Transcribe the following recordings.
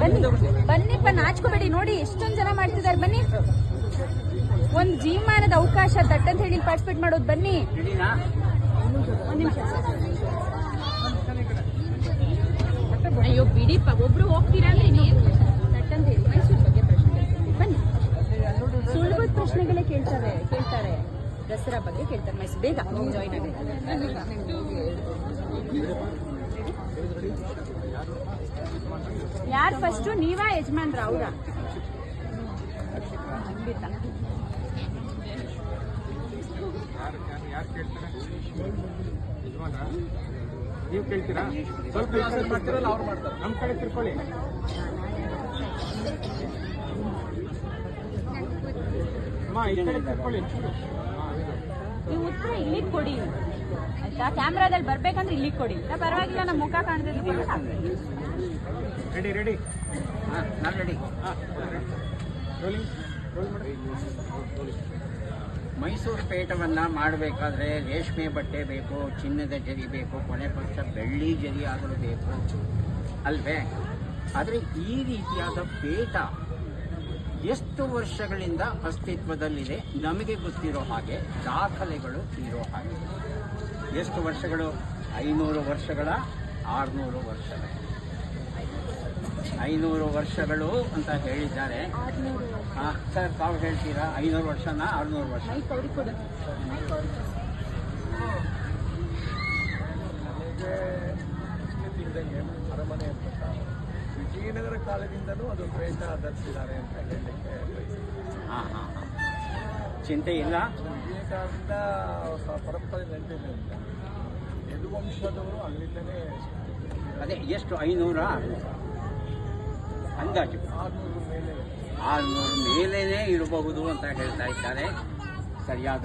ಬನ್ನಿ ಬನ್ನಿಪ್ಪ ನಾಚ್ಕೋಬೇಡಿ. ನೋಡಿ, ಎಷ್ಟೊಂದ್ ಜನ ಮಾಡ್ತಿದ್ದಾರೆ. ಬನ್ನಿ. ಒಂದ್ ಜೀವಮಾನದ ಅವಕಾಶ ದಟ್ ಅಂತ ಹೇಳಿ ಪಾರ್ಟಿಸಿಪೇಟ್ ಮಾಡೋದು. ಬನ್ನಿ. ಅಯ್ಯೋ ಬಿಡಿಪ್ಪ ಒಬ್ರು ಹೋಗ್ತೀರಾ ಅಂದ್ರೆ ಅಂತ ಹೇಳಿ. ಮೈಸೂರು ಬಗ್ಗೆ ಪ್ರಶ್ನೆ. ಬನ್ನಿ. ಸುಲಭದ ಪ್ರಶ್ನೆಗಳೇ ಕೇಳ್ತಾರೆ ಕೇಳ್ತಾರೆ. ದಸರಾ ಬಗ್ಗೆ ಕೇಳ್ತಾರೆ. ಮೈಸೂರು ಬೇಗ. ಜಾಯಿನ್ ಆಗಿ ಯಾರು ಫಸ್ಟ್ ನೀವಾ ಯಜಮಾನ್ರ ಅವ್ರ ಖಂಡಿತ ನೀವು ಕೇಳ್ತೀರಾ ಸ್ವಲ್ಪ ಈ ಕಡೆ ಮಾಡ್ತೀರಲ್ಲ ಅವ್ರು ಮಾಡ್ತಾರೆ ನಮ್ಮ ಕಡೆ ತಿರ್ಕೊಳ್ಳಿ ಅಮ್ಮ ಈ ಕಡೆ ತಿರ್ಕೊಳ್ಳಿ ನೀವು ಉತ್ತರ ಇಲ್ಲಿಗೆ ಕೊಡಿ. ಆಯ್ತಾ ಕ್ಯಾಮ್ರಾದಲ್ಲಿ ಬರ್ಬೇಕಂದ್ರೆ ಇಲ್ಲಿ ಕೊಡಿ. ಪರವಾಗಿಲ್ಲ ನಮ್ಮ ಮುಖ ರೆಡಿ ರೆಡಿ ಹಾಂ ನಾನು ರೆಡಿ ಹಾಂ ರೋಲಿಂಗ್ ರೋಲ್ ಮಾಡಿ. ಮೈಸೂರು ಪೇಟವನ್ನು ಮಾಡಬೇಕಾದ್ರೆ ರೇಷ್ಮೆ ಬಟ್ಟೆ ಬೇಕು ಚಿನ್ನದ ಜರಿ ಬೇಕು ಕೊನೆ ಪಕ್ಷ ಬೆಳ್ಳಿ ಜರಿ ಆಗಲು ಬೇಕು. ಅಲ್ವೇ? ಆದರೆ ಈ ರೀತಿಯಾದ ಪೇಟ ಎಷ್ಟು ವರ್ಷಗಳಿಂದ ಅಸ್ತಿತ್ವದಲ್ಲಿದೆ ನಮಗೆ ಗೊತ್ತಿರೋ ಹಾಗೆ ದಾಖಲೆಗಳು ಇರೋ ಹಾಗೆ. ಎಷ್ಟು ವರ್ಷಗಳು? ಐನೂರು ವರ್ಷಗಳ ಆರುನೂರು ವರ್ಷಗಳು. ಐನೂರು ವರ್ಷಗಳು ಅಂತ ಹೇಳಿದ್ದಾರೆ. ಹಾಂ ಸರ್ ತಾವು ಹೇಳ್ತೀರಾ? ಐನೂರು ವರ್ಷನ ಆರುನೂರು ವರ್ಷ? ಅರಮನೆ ವಿಜಯನಗರ ಕಾಲದಿಂದಲೂ ಅದು ಪ್ರಯತ್ನ ಧರಿಸಿದ್ದಾರೆ ಅಂತ ಹೇಳಲಿಕ್ಕೆ ಹಾಂ ಹಾಂ. ಚಿಂತೆ ಇಲ್ಲ. ವಿವೇಕಾನಂದ ಸ- ಪರಂಪರೆ ನಡೆದಿದ್ದರಿಂದ ಯದುವಂಶದವರು ಅಲ್ಲಿಂದಲೇ ಅದೇ ಎಷ್ಟು? ಐನೂರ? ಅಂದಾಜು. ಆರುನೂರು ಮೇಲೆ. ಆರುನೂರು ಮೇಲೇನೆ ಇರಬಹುದು ಅಂತ ಹೇಳ್ತಾ ಇದ್ದಾರೆ. ಸರಿಯಾದ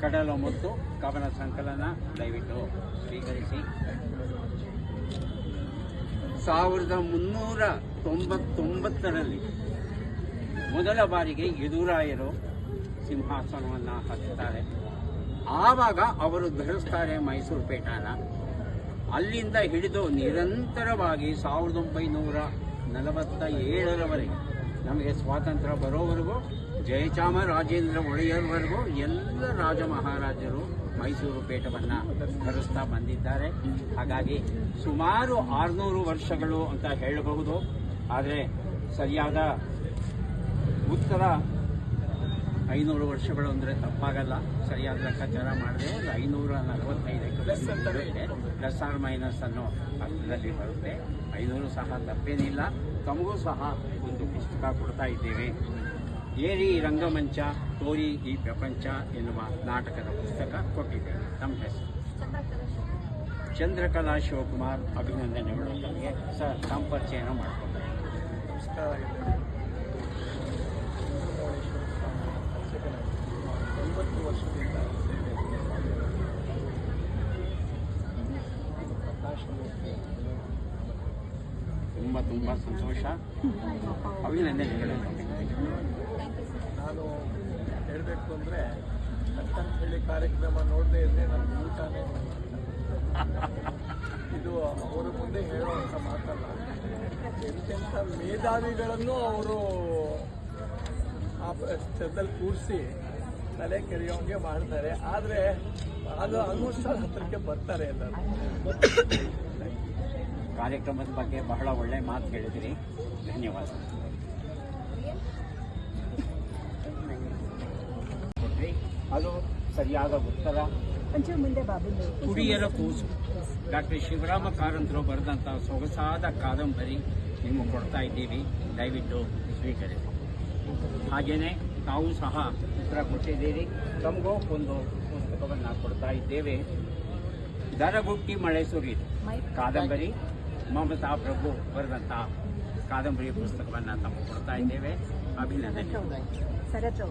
ಕಡಲ ಮತ್ತು ಕವನ ಸಂಕಲನ ದಯವಿಟ್ಟು ಸ್ವೀಕರಿಸಿ. ಸಾವಿರದ ಮುನ್ನೂರ ತೊಂಬತ್ತೊಂಬತ್ತರಲ್ಲಿ ಮೊದಲ ಬಾರಿಗೆ ಯದುರಾಯರು ಸಿಂಹಾಸನವನ್ನು ಹತ್ತಾರೆ ಆವಾಗ ಅವರು ಧರಿಸ್ತಾರೆ ಮೈಸೂರು ಪೇಟನ. ಅಲ್ಲಿಂದ ಹಿಡಿದು ನಿರಂತರವಾಗಿ ಸಾವಿರದ ಒಂಬೈನೂರ ನಲವತ್ತ ಏಳರವರೆಗೆ ನಮಗೆ ಸ್ವಾತಂತ್ರ್ಯ ಬರೋವರೆಗೂ ಜಯಚಾಮರಾಜೇಂದ್ರ ಒಡೆಯರ್ವರೆಗೂ ಎಲ್ಲ ರಾಜ ಮಹಾರಾಜರು ಮೈಸೂರು ಪೇಟವನ್ನು ಧರಿಸ್ತಾ ಬಂದಿದ್ದಾರೆ. ಹಾಗಾಗಿ ಸುಮಾರು ಆರುನೂರು ವರ್ಷಗಳು ಅಂತ ಹೇಳಬಹುದು. ಆದರೆ ಸರಿಯಾದ ಉತ್ತರ ಐನೂರು ವರ್ಷಗಳು ಅಂದರೆ ತಪ್ಪಾಗಲ್ಲ. ಸರಿಯಾದ ಲೆಕ್ಕಾಚಾರ ಮಾಡಿದ್ರೆ ಒಂದು ಐನೂರ ನಲವತ್ತೈದಕ್ಕೆ ಇದೆ ಪ್ಲಸ್ ಆರ್ ಮೈನಸ್ ಅನ್ನೋ ಅರ್ಥದಲ್ಲಿ ಬರುತ್ತೆ. ಐನೂರು ಸಹ ತಪ್ಪೇನಿಲ್ಲ. ತಮಗೂ ಸಹ ಒಂದು ಪುಸ್ತಕ ಕೊಡ್ತಾ ಇದ್ದೇವೆ. ಏರಿ ರಂಗಮಂಚ ತೋರಿ ಈ ಪ್ರಪಂಚ ಎನ್ನುವ ನಾಟಕದ ಪುಸ್ತಕ ಕೊಟ್ಟಿದ್ದೇವೆ. ನಮ್ಮ ಹೆಸರು? ಚಂದ್ರಕಲಾ ಶಿವಕುಮಾರ್ ಅಭಿನಂದನೆಗಳು. ನಮಗೆ ಸರ್ ತಮ್ಮ ಪರಿಚಯನ ತುಂಬ ತುಂಬ ಸಂತೋಷ. ಅಭಿನಂದನೆಗಳು ನಾನು ಹೇಳಬೇಕು ಅಂದರೆ ಹೇಳಿ ಕಾರ್ಯಕ್ರಮ ನೋಡದೇ ಇದ್ರೆ ನನ್ನ ಊಟನೇ ಇದು ಅವರ ಮುಂದೆ ಹೇಳುವಂಥ ಮಾತಲ್ಲ. ಎಂತೆಂಥ ಮೇಧಾವಿಗಳನ್ನು ಅವರು ಆ ಸ್ಥಳದಲ್ಲಿ ಕೂರಿಸಿ ತಲೆ ಕೆರೆಯೋಂಗೆ ಮಾಡ್ತಾರೆ. ಆದರೆ ಅದು ಆಲ್ಮೋಸ್ಟ್ ಹತ್ತಿರಕ್ಕೆ ಬರ್ತಾರೆ ಎಲ್ಲರೂ. ಕಾರ್ಯಕ್ರಮದ ಬಗ್ಗೆ ಬಹಳ ಒಳ್ಳೆ ಮಾತು ಹೇಳಿದಿರಿ. ಧನ್ಯವಾದ. ಅದು ಸರಿಯಾದ ಉತ್ತರ. ಒಂಚೂರು ಮುಂದೆ ಬಾಬು ಕುಡಿಯರ ಕೂಸು. ಡಾಕ್ಟರ್ ಶಿವರಾಮ ಕಾರಂತರು ಬರೆದಂಥ ಸೊಗಸಾದ ಕಾದಂಬರಿ ನಿಮಗೆ ಕೊಡ್ತಾ ಇದ್ದೀವಿ. ದಯವಿಟ್ಟು ಸ್ವೀಕರಿಸಿ. ಹಾಗೆಯೇ ತಾವು ಸಹ ಉತ್ತರ ಕೊಟ್ಟಿದ್ದೀರಿ. ತಮಗೂ ಒಂದು ಪುಸ್ತಕವನ್ನು ಕೊಡ್ತಾ ಇದ್ದೇವೆ. ದರಗುಟ್ಟಿ ಮಳೆ ಸುರಿದು. ಕಾದಂಬರಿ ಮಮತಾ ಪ್ರಭು ಬರೆದಂಥ ಕಾದಂಬರಿ ಪುಸ್ತಕವನ್ನು ತಮಗೆ ಕೊಡ್ತಾ ಇದ್ದೇವೆ. ಅಭಿನಂದನೆ ಸರತ್.